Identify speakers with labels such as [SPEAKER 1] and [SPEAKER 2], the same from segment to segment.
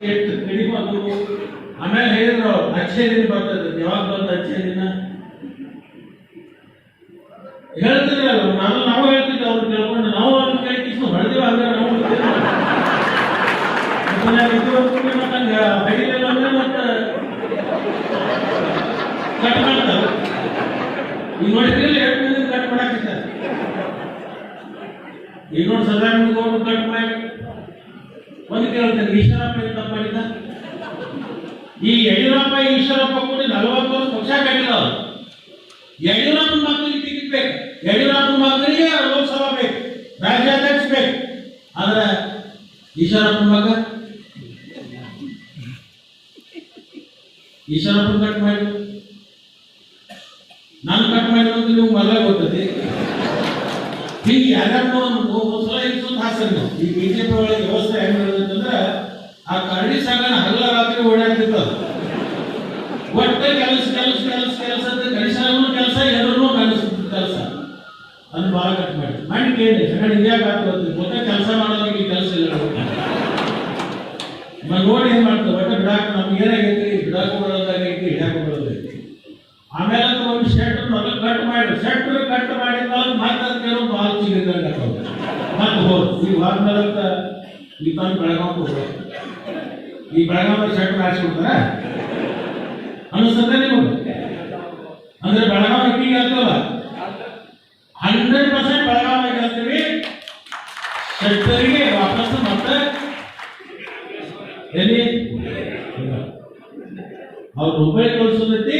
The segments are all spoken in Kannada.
[SPEAKER 1] ಕಡಿಮೆ ಆಮೇಲೆ ಹೇಳಿದ್ರು ಅಕ್ಷಯ ದಿನ ಬರ್ತದೆ ಯಾವಾಗ ಬಂದ ಅಕ್ಷಯ ದಿನ ಹೇಳ್ತಿದ್ರಲ್ಲ ನಾನು ನಾವು ಹೇಳ್ತಿದ್ದೆ ಅವ್ರು ಕೇಳ್ಕೊಂಡು, ನಾವು ಅವ್ರ ಕೈ ಕಿಸ್ನು ಹೊಡೆದಿವ ಅಂದ್ರೆ ನಾವು ಹಂಗ ಹೊಡಿಲಿಲ್ಲ ಅಂದ್ರೆ ಮತ್ತೆ ಕಟ್ ಮಾಡ್ತಾರೆ. ಈಗ ನೋಡಿದ್ರಿಲ್ಲ ಎರಡು ಮಂದಿ ಕಟ್ ಮಾಡಾಕಿದ್ದಾರೆ. ಈಗ ನೋಡಿ, ಸದಾನಂದ ಕಟ್ ಮಾಡಿ ಒಂದು ಕೇಳ್ತೇನೆ, ಈಶ್ವರಪ್ಪ ಏನು ತಪ್ಪು ಈ ಯಡಿಯೂರಪ್ಪ, ಈಶ್ವರಪ್ಪ ಕೂಡಿ ನಲವತ್ತು ವರ್ಷ ಪಕ್ಷ ಕಟ್ಟಿಲ್ಲ ಅವ್ರು ಮಕ್ಕಳಿಗೆ ಟಿಕೆಟ್ ಬೇಕು. ಯಡಿಯೂರಪ್ಪ ಮಕ್ಕಳಿಗೆ ಲೋಕಸಭಾ ಬೇಕು. ರಾಜ್ಯಾಧ್ಯಕ್ಷ ಬೇಕು. ಆದ್ರೆ ಈಶ್ವರಪ್ಪ ಮಗ? ಈಶ್ವರಪ್ಪ ಕಟ್ ಮಾಡಿ ನಾನು ಕಟ್ ಮಾಡಿದ್ರು ನಿಮ್ಗೆ ಮಗ ಗೊತ್ತೈತಿ? ಹೀಗೆ ಯಾರ್ಯಾರನ್ನೋ ಒಂದು ಒಂದ್ಸಲ ಇನ್ಸೊಂದು ಹಾಸನ್ ನಾವು ಈ ಬಿಜೆಪಿ ಒಳಗೆ ವ್ಯವಸ್ಥೆ ಹೆಂಗ್ ನಡೆದಂತಂದ್ರೆ ಆ ಕರಡಿ ಸಾಗಣ ಹಗಲ ರಾತ್ರಿ ಓಡಾಡ್ತಿತ್ತು ಅದು. ಒಟ್ಟೆ ಕೆಲಸ ಕೆಲಸ ಕೆಲಸ ಕೆಲಸ ಕಡಿಸಾನು ಕೆಲಸ ಎಲ್ಲರೂ ಕೆಲಸ ಕೆಲಸ. ಅದನ್ನ ಭಾಳ ಕಟ್ ಮಾಡಿ ಮಾಡಿ ಕೇಳಿ ಸಗಣ ಇದ್ಯಾಕೆ ಆಗ್ತದೆ ಮತ್ತೆ ಕೆಲಸ ಮಾಡೋದಕ್ಕೆ ಕೆಲಸ ಇಲ್ಲ ನೋಡಿ. ಏನ್ ಮಾಡ್ತಾರೆ ಒಟ್ಟೆ ಬಿಡಾಕ ನಮ್ಗೆ ಏನಾಗೈತಿ? ಬಿಡಾಕ ಬರೋದಾಗೈತಿ ಹಿಡಾಕ ಅಂತ ಒಂದು ಶರ್ಟ್ ಮೊದಲು ಕಟ್ ಮಾಡಿ ಶರ್ಟ್ ಕಟ್ ಮಾಡಿದ ಮತ್ತೆ ಅದಕ್ಕೆ ಬಾಲ್ ಚಿಗಿದಂಗ ಮತ್ತೆ ಹೋದ್ ಈ ವಾರ ಮೇಲೆ ಈ ತಂದು ಬೆಳಗಾವ್ ಹೋಗ್ಬೇಕು ಈ ಬೆಳಗಾವ್ ಶರ್ಟ್ ಹಾಕ್ಸ್ಬಿಡ್ತಾರ ಅನಿಸ್ತದೆ ನಿಮಗೆ? ಅಂದ್ರೆ ಬೆಳಗಾವ್ ಇಟ್ಟಿಗೆ ಆಗ್ತಲ್ಲ ಹಂಡ್ರೆಡ್ ಪರ್ಸೆಂಟ್ ಬೆಳಗಾವ್ ಹೇಳ್ತೀವಿ. ಶೆಟ್ಟರಿಗೆ ವಾಪಸ್ ಮತ್ತೆ ಎಲ್ಲಿ? ಅವ್ರು ಮೊಬೈಲ್ ಕಳಿಸೋದೈತಿ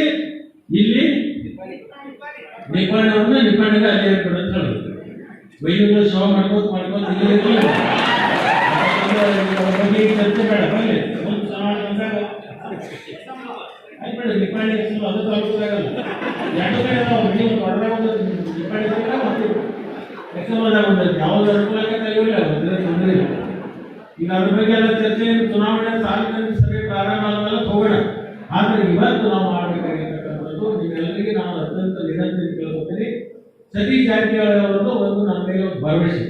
[SPEAKER 1] ನಿಪ್ಪಾಣಿ ಅವ್ರನ್ನ ನಿಪಾಣಿಗೆ ಅಲ್ಲಿ ಹಾಕ್ಬಿಡು ಅಂತ ಹೇಳಿದ್ರು ವೈದ್ಯಗಳು ಶವ ಮಾಡ್ಬೋದು ಮಾಡ್ಬೋದು ಇಲ್ಲಿ ಚರ್ಚೆ ಬೇಡ ಬರಲಿ ಒಂದು ಸಮಾಜ ಅಂದಾಗ ಆಯ್ತು ಬೇಡ ನಿಪ್ಪಾಣಿ ಹೆಸರು ಅದು ತಲುಪದಾಗಲ್ಲ ಎರಡು ಕಡೆ ನಾವು ನೀವು ಹೊರದಾಗ ಒಂದು ನಿಪಾಣಿ ಮತ್ತೆ ಎಕ್ಸಮದಾಗ ಒಂದು ಯಾವ್ದು ಅನುಕೂಲಕ್ಕೆ ಅದ್ರ ತೊಂದರೆ ಇಲ್ಲ ಈಗ ಅದ್ರ ಬಗ್ಗೆ ಎಲ್ಲ ಚರ್ಚೆ ಚುನಾವಣೆ ಸಾರ್ವಜನಿಕ ಸರಿ ಪ್ರಾರಂಭ ಆದ್ಮೇಲೆ ಹೋಗೋಣ. ಆದರೆ ಇವತ್ತು ನಾವು ಮಾಡಬೇಕಾಗಿರ್ತಕ್ಕಂಥದ್ದು ಸತೀಶ್ ಜಾರಕಿಹೊಳಿ ಅವರದ್ದು ಒಂದು ನನ್ನ ಮೇಲೆ ಒಂದು ಭರವಸೆ.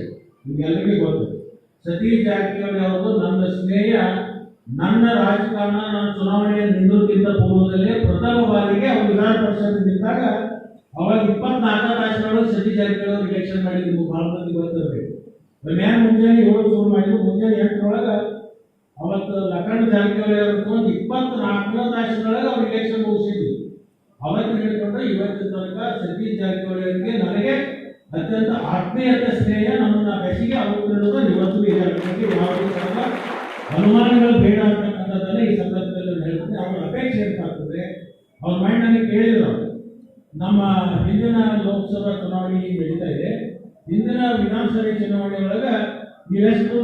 [SPEAKER 1] ನಿಮಗೆಲ್ಲರಿಗೂ ಗೊತ್ತು. ಸತೀಶ್ ಜಾರಕಿಹೊಳಿ ಅವರದ್ದು ನನ್ನ ಸ್ನೇಹ, ನನ್ನ ರಾಜಕಾರಣ, ನನ್ನ ಚುನಾವಣೆಯ ನಿಂದಕ್ಕಿಂತ ಪೂರ್ವದಲ್ಲೇ ಪ್ರಥಮ ಬಾರಿಗೆ ಅವರು ವಿಧಾನ ಪರಿಷತ್ ನಿಂತಾಗ ಅವಾಗ ಇಪ್ಪತ್ನಾಲ್ಕು ರಾಜ್ಯಗಳು ಸತೀಶ್ ಜಾರಕಿಹೊಳಿ ಅವರು ಮಾಡಿದ್ದು ಮಾಡಿದ್ರು. ಮಂದಿ ಗೊತ್ತಿರಬೇಕು. ಮ್ಯಾನ್ ಮುಂಜಾನೆ ಏಳು ಶುರು ಮಾಡಿದ್ರು. ಮುಂಜಾನೆ ಎಂಟರೊಳಗೆ ಅವತ್ತು ಲಖಂಡ ಜಾರಕಿಹೊಳಿ ಒಂದು ಇಪ್ಪತ್ನಾಲ್ಕನೇ ರಾಜ್ಯದೊಳಗೆ ಅವ್ರು ಇಲೆಕ್ಷನ್ ಮುಗಿಸಿದ್ರು ಅವತ್ತು ಹೇಳಿಕೊಂಡ್ರೆ ಇವತ್ತಿನ ತನಕ ಸತೀಶ್ ಜಾರಕಿಹೊಳಿ ಅವರಿಗೆ ನನಗೆ ಅತ್ಯಂತ ಆತ್ಮೀಯತೆ, ಸ್ನೇಹ ನಮ್ಮನ್ನ ಬೆಸಿಗೆ ಅವರು ಇವತ್ತು ಇದೆ ಯಾವುದೇ ತರಹದ ಅನುಮಾನಗಳು ಬೇಡ ಅಂತಕ್ಕಂಥದ್ದನ್ನ ಈ ಸಂದರ್ಭದಲ್ಲಿ ಹೇಳ್ತಾರೆ ಅವ್ರ ಅಪೇಕ್ಷೆ ಏನಾಗ್ತದೆ ಅವ್ರ ಮೈಂಡ್ ನನಗೆ ಕೇಳಿದ್ರು. ನಮ್ಮ ಹಿಂದಿನ ಲೋಕಸಭಾ ಚುನಾವಣೆ ನಡೀತಾ ಇದೆ. ಹಿಂದಿನ ವಿಧಾನಸಭೆ ಚುನಾವಣೆ ಒಳಗೆ ನೀವೆಷ್ಟು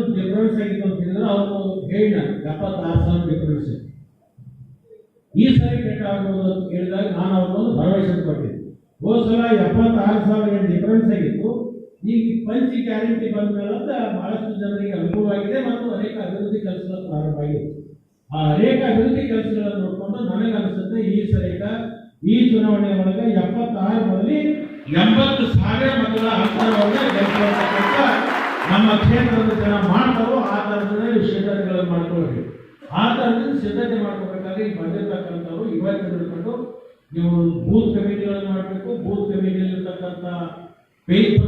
[SPEAKER 1] ಆಗಿತ್ತು ಅಂತ ಹೇಳಿದ್ರೆ ಅವರು ಹೇಳಿದ, ಎಪ್ಪತ್ತಾರು ಸಾವಿರ ಡಿಫರೆನ್ಸ್ ಈ ಸರಿ ಆಗ್ಬೋದು ಅಂತ ಕೇಳಿದಾಗ ನಾನು ಅವ್ರಿಗೊಂದು ಭರವಸೆ ಕೊಟ್ಟಿದ್ದೆ. ಹೋದ ಸಲ ಎಪ್ಪತ್ತಾರು ಸಾವಿರ ಡಿಫರೆನ್ಸ್ ಆಗಿತ್ತು. ಈಗ ಪಂಚ ಗ್ಯಾರಂಟಿ ಬಂದ ಮೇಲೆ ಅಂತ ಬಹಳಷ್ಟು ಜನರಿಗೆ ಅನುಕೂಲವಾಗಿದೆ ಮತ್ತು ಅನೇಕ ಅಭಿವೃದ್ಧಿ ಕೆಲಸಗಳು ಪ್ರಾರಂಭ ಆಗಿದೆ ಆ ಅನೇಕ ಅಭಿವೃದ್ಧಿ ಕೆಲಸಗಳನ್ನು ನೋಡಿಕೊಂಡು ನನಗೆ ಅನಿಸುತ್ತೆ ಈ ಸರಿಗ ಈ ಚುನಾವಣೆ ಒಳಗೆ ಎಪ್ಪತ್ತಾರು ಬದಲಿ ಎಂಬತ್ತು ಸಾವಿರ ಮಕ್ಕಳ ಅಂತರವನ್ನು ನಮ್ಮ ಕ್ಷೇತ್ರದ ಜನ ಮಾಡ್ತಾರೋ ಆ ಥರದಲ್ಲಿ ಸಿದ್ಧತೆಗಳನ್ನು ಮಾಡ್ಕೊಳ್ಬೇಕು ಆ ಥರದಲ್ಲಿ ಸಿದ್ಧತೆ ಮಾಡ್ಕೋಬೇಕಾದ್ರೆ ಈಗ ಬಂದಿರತಕ್ಕಂಥವ್ರು ಇವತ್ತು ನೀವು ಬೂತ್ ಕಮಿಟಿಗಳನ್ನು ಮಾಡಬೇಕು. Booth ಕಮಿಟಿಯಲ್ಲಿರ್ತಕ್ಕಂಥ page